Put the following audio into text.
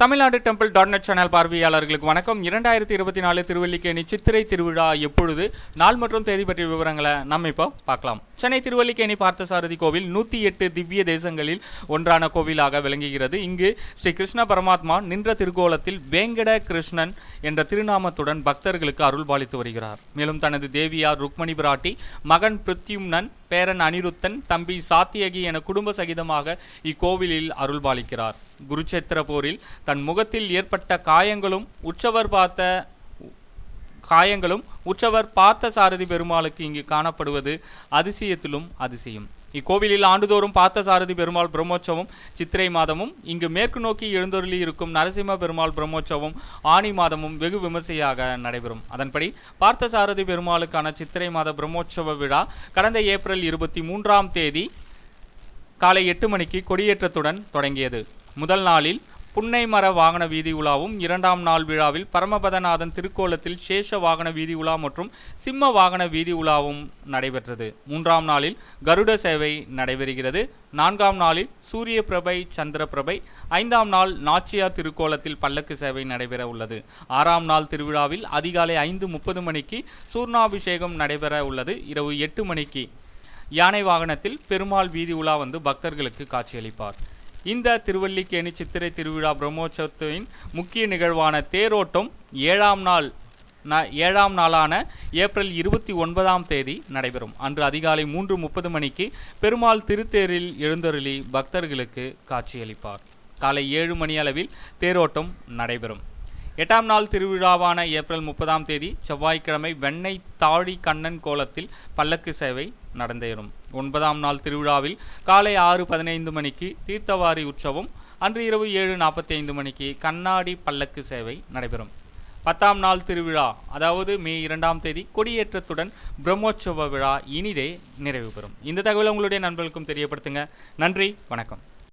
Tamil Nadu temple dot net channel பார்வையாளர்களுக்கு வணக்கம். இரண்டாயிரத்தி இருபத்தி நாலு திருவல்லிக்கேணி சித்திரை திருவிழா எப்பொழுது? நாள் மற்றும் தேதி பற்றிய விவரங்களை நம்ம இப்போ பார்க்கலாம். சென்னை திருவல்லிக்கேணி பார்த்தசாரதி கோவில் நூற்றி எட்டு திவ்ய தேசங்களில் ஒன்றான கோவிலாக விளங்குகிறது. இங்கு ஸ்ரீ கிருஷ்ண பரமாத்மா நின்ற திருக்கோலத்தில் வேங்கட கிருஷ்ணன் என்ற திருநாமத்துடன் பக்தர்களுக்கு அருள்பாலித்து வருகிறார். மேலும் தனது தேவியார் ருக்மணி பிராட்டி மகன் பிருத்யும்னன் பேரன் அனிருத்தன் தம்பி சாத்தியகி என குடும்ப சகிதமாக இக்கோவிலில் அருள்பாலிக்கிறார். குருச்சேத்திர போரில் தன் முகத்தில் ஏற்பட்ட காயங்களும் உற்சவர் பார்த்த காயங்களும் உற்சவர் பார்த்த சாரதி பெருமாளுக்கு இங்கு காணப்படுவது அதிசயத்திலும் அதிசயம். இக்கோவிலில் ஆண்டுதோறும் பார்த்த சாரதி பெருமாள் பிரம்மோற்சவம் சித்திரை மாதமும் இங்கு மேற்கு நோக்கி எழுந்தொருளி இருக்கும் நரசிம்ம பெருமாள் பிரம்மோற்சவம் ஆணி மாதமும் வெகு விமர்சையாக நடைபெறும். அதன்படி பார்த்த சாரதி பெருமாளுக்கான சித்திரை மாத பிரம்மோற்சவ விழா கடந்த ஏப்ரல் இருபத்தி மூன்றாம் தேதி காலை எட்டு மணிக்கு கொடியேற்றத்துடன் தொடங்கியது. முதல் நாளில் புன்னை மர வாகன வீதி உலாவும் இரண்டாம் நாள் விழாவில் பரமபதநாதன் திருக்கோலத்தில் சேஷ வாகன வீதி உலா மற்றும் சிம்ம வாகன வீதி உலாவும் நடைபெற்றது. மூன்றாம் நாளில் கருட சேவை நடைபெறுகிறது. நான்காம் நாளில் சூரிய பிரபை சந்திர பிரபை ஐந்தாம் நாள் நாச்சியார் திருக்கோலத்தில் பல்லக்கு சேவை நடைபெற உள்ளது. ஆறாம் நாள் திருவிழாவில் அதிகாலை ஐந்து முப்பது மணிக்கு சூர்ணாபிஷேகம் நடைபெற உள்ளது. இரவு எட்டு மணிக்கு யானை வாகனத்தில் பெருமாள் வீதி உலா வந்து பக்தர்களுக்கு காட்சியளிப்பார். இந்த திருவல்லிக்கேணி சித்திரை திருவிழா பிரம்மோற்சவத்தின் முக்கிய நிகழ்வான தேரோட்டம் ஏழாம் நாள் ந ஏழாம் நாளான ஏப்ரல் இருபத்தி ஒன்பதாம் தேதி நடைபெறும். அன்று அதிகாலை மூன்று முப்பது மணிக்கு பெருமாள் திருத்தேரில் எழுந்தருளி பக்தர்களுக்கு காட்சியளிப்பார். காலை ஏழு மணி அளவில் தேரோட்டம் நடைபெறும். எட்டாம் நாள் திருவிழாவான ஏப்ரல் முப்பதாம் தேதி செவ்வாய்க்கிழமை வெண்ணெய் தாழி கண்ணன் கோலத்தில் பல்லக்கு சேவை நடந்தேறும். ஒன்பதாம் நாள் திருவிழாவில் காலை ஆறு பதினைந்து மணிக்கு தீர்த்தவாரி உற்சவம் அன்று இரவு ஏழு நாற்பத்தி ஐந்து மணிக்கு கண்ணாடி பல்லக்கு சேவை நடைபெறும். பத்தாம் நாள் திருவிழா அதாவது மே இரண்டாம் தேதி கொடியேற்றத்துடன் பிரம்மோற்சவ விழா இனிதே நிறைவு பெறும். இந்த தகவலை உங்களுடைய நண்பர்களுக்கும் தெரியப்படுத்துங்க. நன்றி வணக்கம்.